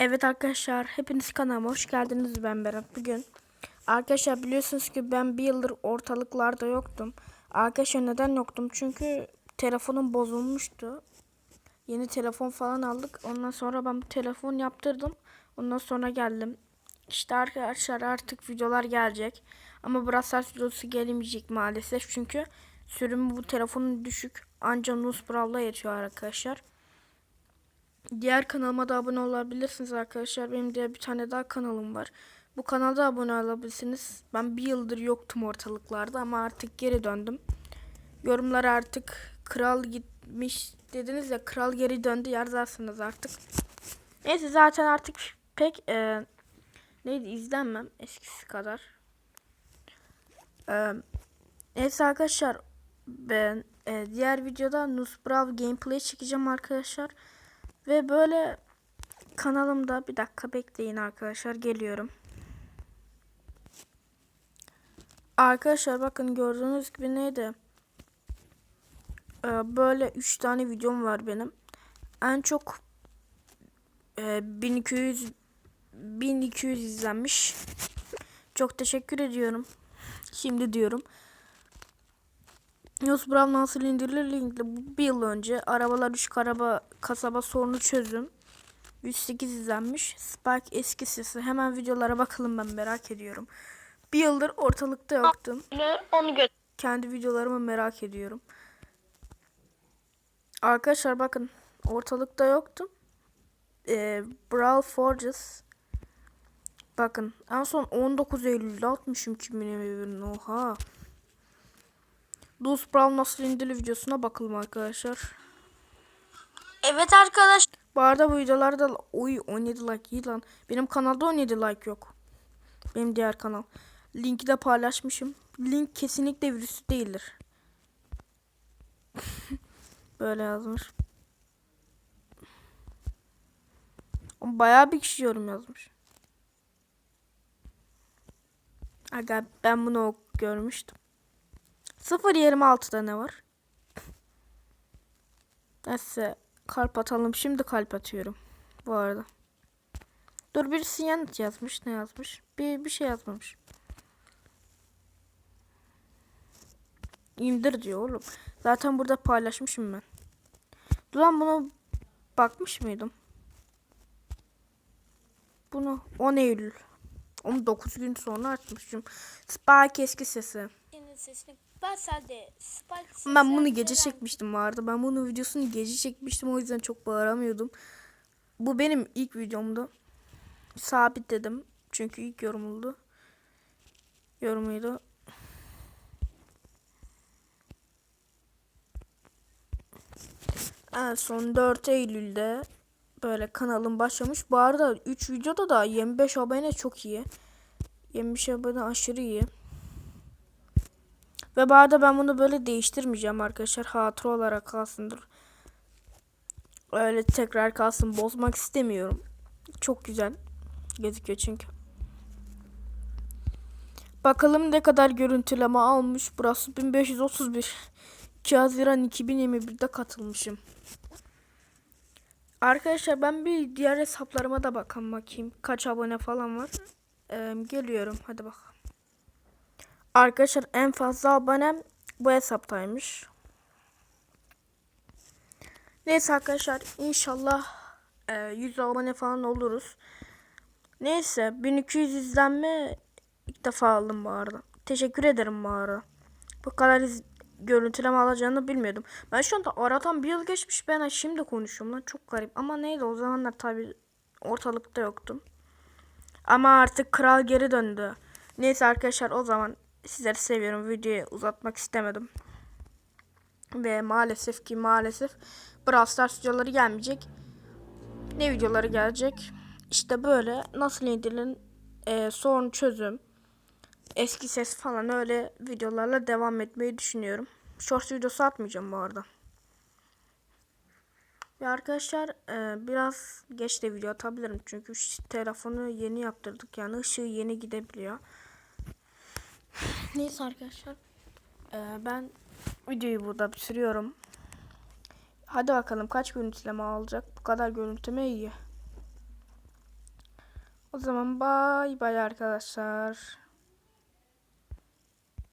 Evet arkadaşlar hepiniz kanalıma hoş geldiniz ben Berat bugün. Arkadaşlar biliyorsunuz ki ben bir yıldır ortalıklarda yoktum. Arkadaşlar neden yoktum? Çünkü telefonum bozulmuştu. Yeni telefon falan aldık. Ondan sonra ben telefon yaptırdım. Ondan sonra geldim. İşte arkadaşlar artık videolar gelecek. Ama Brawl Stars videosu gelemeyecek maalesef. Çünkü sürümü bu telefonun düşük. Ancak Nus Brawl'la yetiyor arkadaşlar. Diğer kanalıma da abone olabilirsiniz arkadaşlar. Benim diğer bir tane daha kanalım var. Bu kanalda abone olabilirsiniz. Ben bir yıldır yoktum ortalıklarda ama artık geri döndüm. Yorumlar artık kral gitmiş dediniz ya kral geri döndü yazarsınız artık. Neyse zaten artık pek e, neydi izlenmem eskisi kadar. E, neyse arkadaşlar ben e, diğer videoda Nusbrav gameplay çekeceğim arkadaşlar. Ve böyle kanalımda bir dakika bekleyin arkadaşlar geliyorum. Arkadaşlar bakın gördüğünüz gibi neydi? Ee, böyle 3 tane videom var benim. En çok e, 1200 1200 izlenmiş. Çok teşekkür ediyorum. Şimdi diyorum. Yunus Brown nasıl indirilir linkli bu bir yıl önce arabalar 3 araba kasaba sorunu çözüm 108 izlenmiş. Spark eski sesi. Hemen videolara bakalım ben merak ediyorum. Bir yıldır ortalıkta yoktum Onu gö kendi videolarımı merak ediyorum. Arkadaşlar bakın ortalıkta yoktum ee, Brawl Forges. Bakın en son 19 Eylül'de atmışım kimin oha Dulce Brown nasıl indili videosuna bakalım arkadaşlar. Evet arkadaş. Bu arada bu videolarda oy 17 like iyi lan. Benim kanalda 17 like yok. Benim diğer kanal. Linki de paylaşmışım. Link kesinlikle virüsü değildir. Böyle yazmış. Bayağı bir kişi yorum yazmış. Aga ben bunu görmüştüm. 0.26'da ne var? Neyse kalp atalım. Şimdi kalp atıyorum. Bu arada. Dur birisi yanıt yazmış. Ne yazmış? Bir, bir şey yazmamış. İndir diyor oğlum. Zaten burada paylaşmışım ben. Dur lan bunu bakmış mıydım? Bunu 10 Eylül. 19 gün sonra açmışım. Spark eski sesi. Sesini basar de Spike Ben bunu gece çekmiştim vardı. Ben bunun videosunu gece çekmiştim o yüzden çok bağıramıyordum. Bu benim ilk videomdu. Sabitledim. Çünkü ilk yorumuldu. Yorumuydu. En son 4 Eylül'de böyle kanalım başlamış. Bu arada 3 videoda da 25 abone çok iyi. 25 abone aşırı iyi. Ve bu arada ben bunu böyle değiştirmeyeceğim arkadaşlar. Hatıra olarak kalsındır. Öyle tekrar kalsın. Bozmak istemiyorum. Çok güzel gözüküyor çünkü. Bakalım ne kadar görüntüleme almış. Burası 1531. 2 Haziran 2021'de katılmışım. Arkadaşlar ben bir diğer hesaplarıma da bakalım bakayım. Kaç abone falan var. Ee, geliyorum. Hadi bakalım. Arkadaşlar en fazla abonem bu hesaptaymış. Neyse arkadaşlar inşallah e, 100 abone falan oluruz. Neyse 1200 izlenme ilk defa aldım bu arada. Teşekkür ederim bu arada. Bu kadar iz görüntüleme alacağını bilmiyordum. Ben şu anda aradan bir yıl geçmiş ben şimdi konuşuyorum lan çok garip. Ama neydi o zamanlar tabi ortalıkta yoktum. Ama artık kral geri döndü. Neyse arkadaşlar o zaman sizleri seviyorum. Videoyu uzatmak istemedim. Ve maalesef ki maalesef Brawl Stars videoları gelmeyecek. Ne videoları gelecek? İşte böyle nasıl indirilen e, sorun çözüm, eski ses falan öyle videolarla devam etmeyi düşünüyorum. Short videosu atmayacağım bu arada. Ve arkadaşlar e, biraz geç de video atabilirim. Çünkü telefonu yeni yaptırdık. Yani ışığı yeni gidebiliyor. Neyse arkadaşlar. Ee, ben videoyu burada bitiriyorum. Hadi bakalım kaç görüntüleme alacak. Bu kadar görüntüleme iyi. O zaman bay bay arkadaşlar.